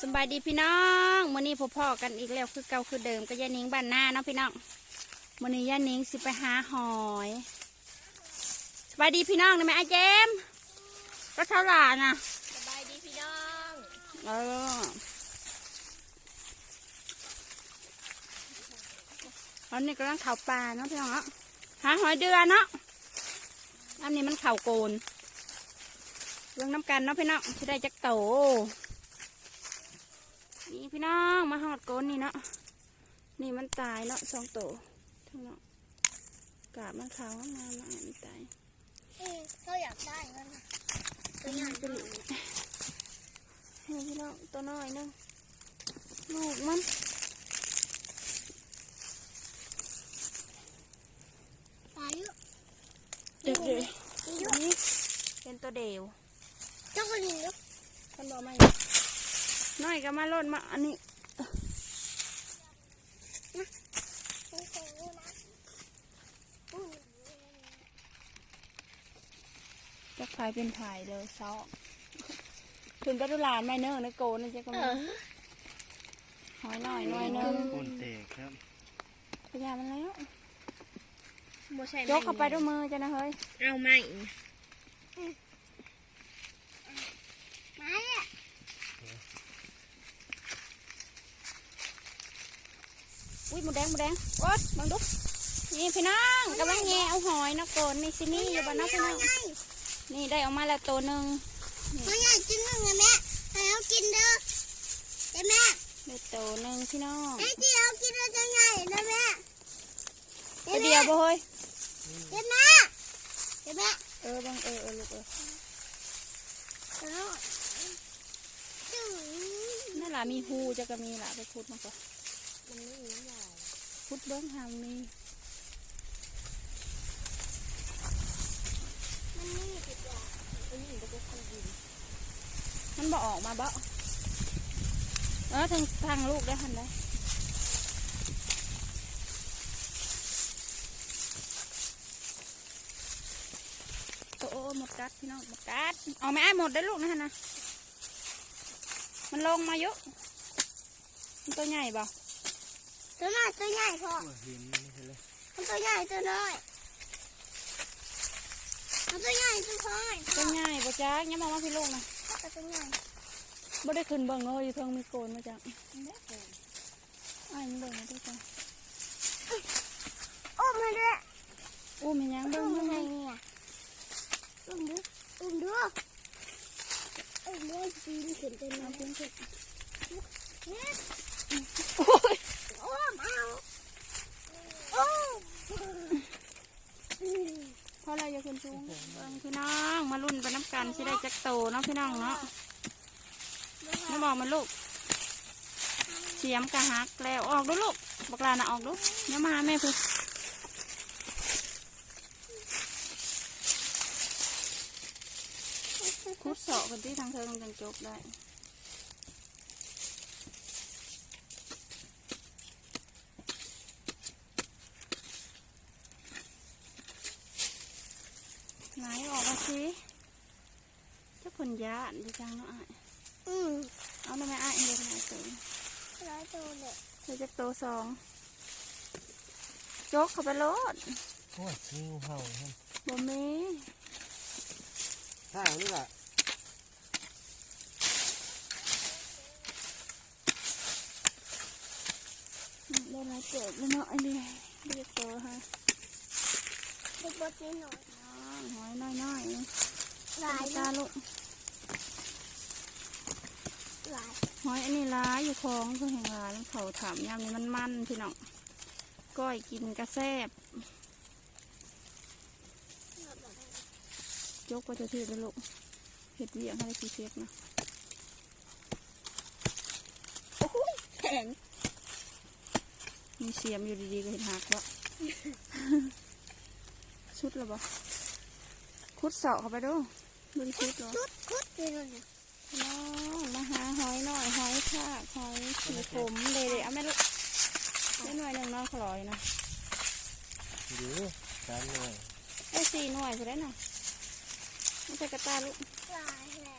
สำบายดีพี่น้องมื้อนี้พบพ่อกันอีกแล้วคือเก่าคือเดิมก็ย่านิงบ้านหน้าเนาะพี่น้องมื้อนี้ย่านิงสิไปหาหอยสบายดีพี่น้องนะแม่อาเจมส์ก็เท่าไหร่น่ะสบายดีพี่น้องเออตอนนี้กำลังเข่าปลาเนาะพี่น้องเนาะหาหอยเดือนเนาะอันนี้มันเข่าโกนเรื่องน้ำกันเนาะพี่น้องที่ได้จักโต นี่พี่น้องมาหอดโกนนี่เนาะนี่มันตายเนาะสองโตทั้งเนาะกาบมันขาวงามๆเนาะมันตายเอ๊ะเขาอยากได้เงินตัวนี้ตัวนี้ให้พี่น้องตัวน้อยหนึงลูกมันตายอยู่เด็กนี่อยู่ๆนี่เป็นตัวเดียวเจ้าคนนี้อยู่ท่านบอกมา น้อยก็มาล่นมาอันนี้นี่ของนี่นะอุ้ยจะพายเป็นพายเลยซอขึ้นไปดูหลานไม่เนอะในโกนนะจ๊ะก็เอมีอหอยหน่อยหน่อยหนึงปุ่นเตกครับพยายามมันแล้วโมใช่ยกเข้าไปด้วยมือจ้ะนะเฮ้ย เอาไม่มาอะ อุ้ ยหมูแดงหมูแดงโอ๊ยบังดุนี่พี่น้องกำลังแง่เอาหอยนะโกนนี่สินี่อยู่บ้านนอกพี่น้องนี่ได้ออกมาแล้วตัวหนึ่งมันอยากกินนึงนะแม่ให้เอากินเด้อเด้อแม่ได้ตัวหนึ่งพี่น้องไอ้ที่เอากินเราจะใหญ่นะแม่ตัวเดียวบ่เฮ้ยเด้อแม่เด้อแม่เออบังเออเออลูกเออแล้วจึ๊งนั่นล่ะมีหูจะก็มีล่ะไปขุดมาก่อน มันไม่มีน้ำลายขุดเบิ้งหามมีมันไม่มีติดยาอันนี้มันจะคนดีมันบ่ออกมาบ่เออทางทางลูกได้หันได้โอ้หมดกัดพี่น้องหมดกัดเอาไม่ไอ้หมดได้ลูกนะฮะนะมันลงมาเยอะ มันตัวใหญ่บ่ ตัวน้อยตัวใหญ่พอตัวหินนี่ใช่เลยมันตัวใหญ่ตัวน้อยมันตัวใหญ่ตัวน้อยตัวใหญ่บ่จ้าเนี่ยมองว่าพี่ลูกนะก็ตัวใหญ่บ่ได้ขึ้นเบิ่งเลยอยู่เทิงมีโกนมาจ้ะไอ้ายมันเบิ่งมาด้วยจ้ะโอ้มาด้วยอู้มีหยังดูเบิ่งมัเบิ่นงไงเบิ่งเนี่ยอุ้มดูอุ้มดูอุ้มดูปีนขึ้นไปมาปีนขึ้นเนี่ย โอ้ย โอ้มเอาโอ้ พอ เราอย่าขึ้นสูงเบิ่งพี่น้องมารุ่นไปน้ำกันสิได้จักโตเนาะพี่น้องเนาะไม่บอกมันลูกเสียมกะหักแล้วออกดูลูกบักลาน่ะออกดูเนี่ยมาแม่พี่คุดเสาะกันที่ทางเทิงจังจบได้ ไหนออกมาสิเจ้าคนยาอันดีจังเนาะอ้ายอืมเอาได้ไหมอ้ายเดี๋ยวหายตัวร้อยตัวเลยเดี๋ยวจะโตสองยกเข้าไปโลดโอ้ยงูเห่าครับบ่มีข้างนี่แหละได้หลายเกิดแล้วเนาะไอ้นี่เรียกโตฮะเด็กบดนิดหน่อย หอยน้อยๆนี่หลายตานะลูกหลายหอยอันนี้ร้ายอยู่คลองเพื่อแห่งร้ายแล้วเขาถามยามนี้มันมันพี่น้องก้อยกินกระแซบยกก็จะถือไปลูกเห็ดเวียงให้ได้กี่เซฟนะโอ้ยแข็งมีเสียมอยู่ดีๆก็เห็นหักวะชุดแล้วบ่ คุดเสาะเข้าไปดูดูนคุดเหรอคุดคุดเลเลยน้องมาหาหอยหน่อยหอยทากหอยสีผมเลยเลยเอาแม่ลูกได้หน่อยหนึ่งน้องขลอยนะดูสามหน่วยไอ้สี่หน่วยกูได้น่อยไม่ใช่กระตาลูกหลายแหละ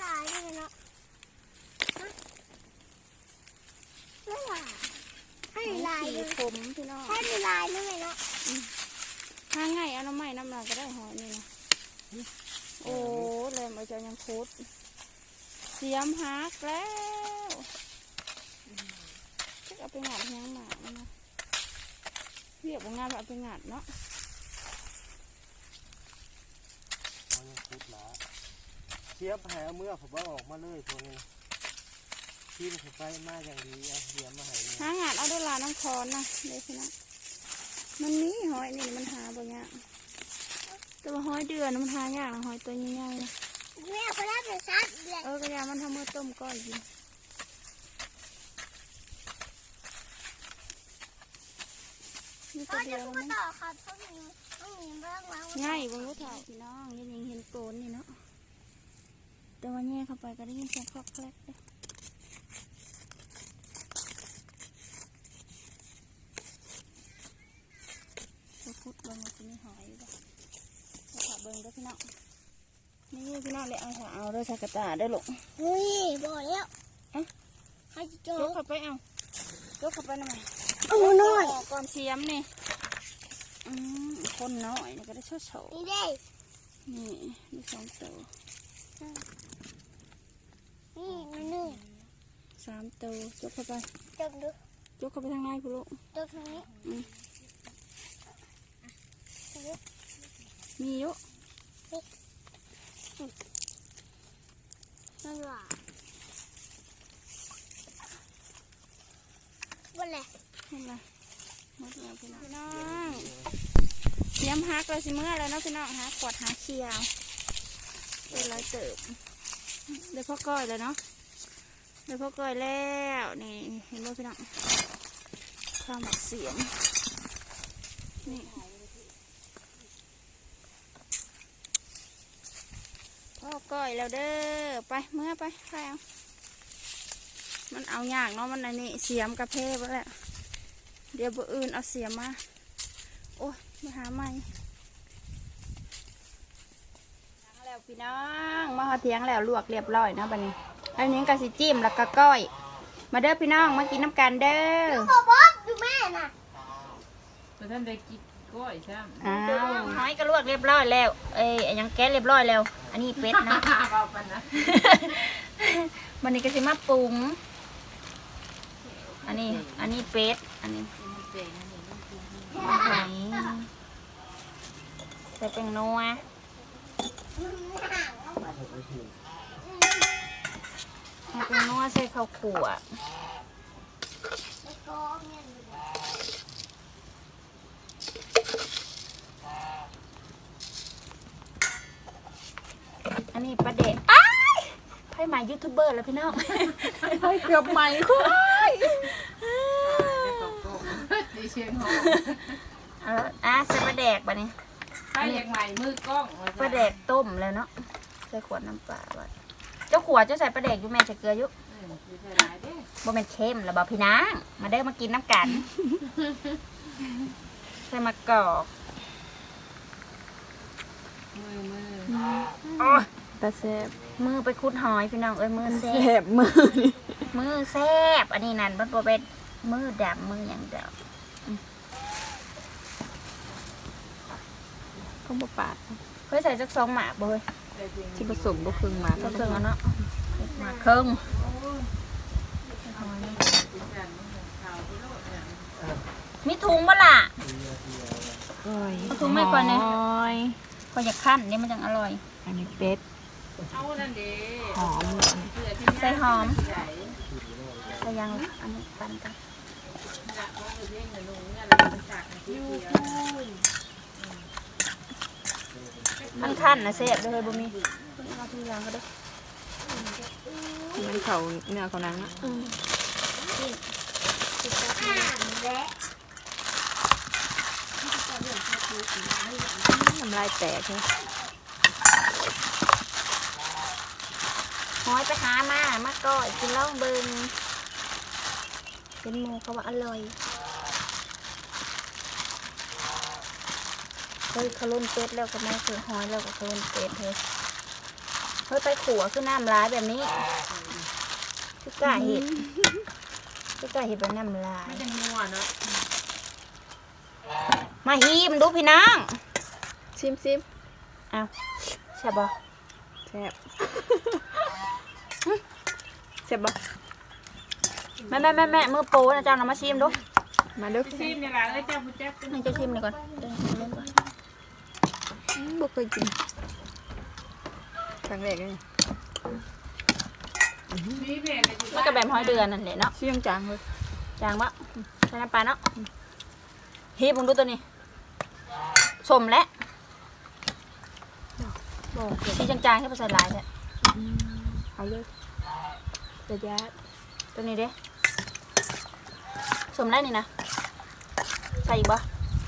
หลายเลยเนาะไม่หลายให้ลายผมพี่น้องให้ลายด้วยเนาะ หาง่ายเอาน้ำไม้น้ำลายก็ได้หอยนี่นะโอ้เลยมาจะยังคุดเสียมหักแล้วจะเอาไปงัดยังหมามันนะเรียกว่างานเอาไปงัดเนาะเขายังคุดหลาเทียบแผลเมื่อผมว่าออกมาเลยตัวนี้ทีมผมไปมาอย่างดีเอาเทียมมาให้เนี่ยหางานเอาด้วยลาน้ำคอนนะเลยพี่น้อง มันมีหอยนี่มันหาบ่ยากแต่ว่าหอยเดือนมันหายากนะหอยตัวใหญ่ๆนะแม่เขาได้เป็นซัดเลยเออกระยามันทำมือต้มก้อยกินนี่ตัพ่อวเดีจะยวพูแล้วมั้งดต่อครับต้องมีต้องมีเบื้องหลังง่ายเบางลูกถ่ายพี่น้องยังยังเห็นโกนนี่เนาะแต่ว่าแย่เข้าไปก็ได้ยินเสียงคลอกแคลกเลยจะพุดเบิ้งว่าจะมีหอยอยู่บ่จะขอเบิ้งเด้วยพี่น้องนี่พี่น้องเลยเอาขาเอาด้วยใส่กระตาได้อลูกเฮ้ยบอกแล้วให้จะโจยกเข้าไปเอายกเข้าไปหน่อยเอาหน่อยกก่อนเสียมนี่อืมคนน้อยนี่ก็ได้เช่าเฉานี่เด้นี่มีสองตัวนี่มันหนึ่งสามตัวยกเข้าไปจบดูยกเข้าไปทางในพี่ลูกจบตรงนี้อืมมีเยอะ นั่นหว่าบนเลยเห็นไหมหมดแล้วพี่น้องพี่น้องเสียมฮักเลยสิเมื่อแล้วเนาะพี่น้องฮักกวาดหาเคียวเป็นไรเติบเดี๋ยวพ่อก้อยเลยเนาะเดี๋ยวพ่อก้อยแล้วนี่เห็นไหมพี่น้องข้าวหมักเสียมนี่ พ่อก้อยแล้วเด้อไปเมื่อไปไปเอามันเอายากเนาะมันอันนี้เสียมกระเพาะแล้วเดี๋ยวบ่อื่นเอาเสียมมาโอ้ยมาหาใหม่แล้วพี่น้องมาหอเทียงแล้วลวกเรียบร้อยเนาะบัดนี้อันนี้ก็สิจิ้มแล้วก็ก้อย มาเด้อพี่น้องมากินน้ำกันเด้อพ่อบอกดูแม่น่ะเพราะท่านได้กิน ก้อยใช่ไหมอ้าวหอยก็ลวกเรียบร้อยแล้ว เอ้ยอันยังแก๊สเรียบร้อยแล้ว อันนี้เป็ดเนาะเอาไปนะวันนี้ก็สิมาปรุง อันนี้ อันนี้เป็ดอันนี้เจ๋งอันนี้หอยใส่เป็นนัวใส่เป็นนัวใส่ข้าวขั่ว แล้วก็เนี่ยอันนี้ประเด็ดอ้ายไพ่หมายยูทูบเบอร์แล้วพี่น้องเฮ้ยเกือบใหม่คุยดีเชียงหอมเอออะใส่ปลาแดกปะนี่ถ้าอยากใหม่มือกล้องปลาแดกต้มแล้วเนาะใส่ขวดน้ำปลาไว้เจ้าขวดเจ้าใส่ปลาแดกอยู่แม่ใส่เกลืออยู่บ่เป็นเค็มแล้วบ่พี่นางมาเด้อมากินน้ำกัน ใส่มะกอกมือมือ ตาแซบมือไปคุดหอยพี่น้องเอ้ยมือแซบมือนี่มือแซบอันนี้นั่นมันบ่เป็นมือดำมืออย่างเดียวเขาบปาดเฮ้ยใส่จักสองหมากบ่เฮ้ยที่ผสมก็ครึ่งมาก็เครื่องเอาเนาะหมากครึ่งมีถุงบ่ล่ะก้อยเอาถุงไม่ก่อนเนี่ยหอยก็อยากขั้นนี่มันจังอร่อย อันนี้เป็ด เอานั่นเด้หอมเสือที่ใส่หอมใหญ่ใส่ยังอันนี้ปั่นกันหนักว่าคือเพ่งกับลุงเนี่ยเราเป็นฉากที่เดียวมันขั้นนะเสียบเลยบ่มีเอาทีหลังก็ได้มันเขาเนื้อเขานังอะและน้ำลายแตกเลย หอยไปหามามาก่อยกินล่องเบิงเป็นหมูเขาว่าอร่อยเฮ้ยเขาลุ่นเป็ดแล้วก็ไม่คือหอยแล้วก็เขาลุ่นเป็ดเฮ้ยเฮ้ยไปขัวขึ้นน้ำร้ายแบบนี้คือกล้าเห็ดก็จะเห็นเป็นน้ำลายไม่จะนัวเนาะมาฮีมดูพี่น้องชิมชิมเอาใช่บบ่แซ่บแซ่บบ่แม่แม่แม่แม่มือโปรนะเจ้านะมาชิมดูมาเด้อซีมเนี่ยล่ะแล้วเจ้าผู้แจ๊บให้เจ้าชิมหน่อยก่อนเดี๋ยวชิมก่อนอืมบ่เคยกินครั้งแรกเลยมีเพจเลยมันก็แบบหอยเดือนนั่นแหละเนาะเสียงจางเลยจางวะใส่น้ำปลาเนาะฮีบมึงดูตัวนี้สมและบอกชีจางๆที่ภาษาลายเนี่ยเอาเลย ระยะตัวนี้เด้สมได้นี่นะ ใส่อีกบ่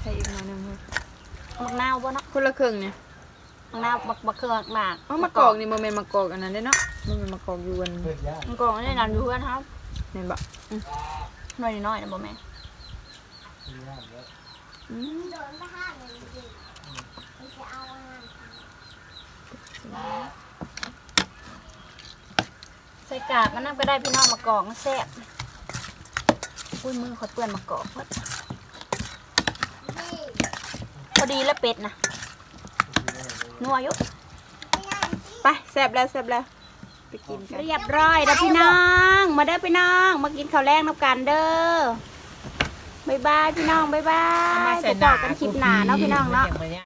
ใส่อีกหน่อยหนึงเลยมักนาวบ่เนาะคนละครึ่งเนี่ยมักนาวบักบักเครื่องหมากเอามะกอกนี่บ่แม่นมะกอกอันนั้นเด้เนาะมันเป็นมะกอกอยู่อันเพื่อนย่างมันกรองนี่นั่นอยู่เพื่อนครับแม่นบ่หน่อยน้อยๆนะบ่แม่ย่างแล้วอืมโดนไม่ห้าเลยจริงมันจะเอาอาหารใส่กากมันน้ำก็ได้พี่น้องมากอกมันแซ่บอุ้ยมือขอเปื้อนมากอกเพิ่นนี่พอดีแล้วเป็ดนะนัวอยู่ไปแซ่บแล้วแซ่บแล้วไปกินกันเรียบร้อยแล้วพี่น้อง มาเด้อพี่น้องมากินข้าวแรงน้ำกันเด้อบายบายพี่น้องบายบายมาไปใส่หต่นาอกันคลิปหน้าเนาะพี่น้องเนาะอย่างเงี้ย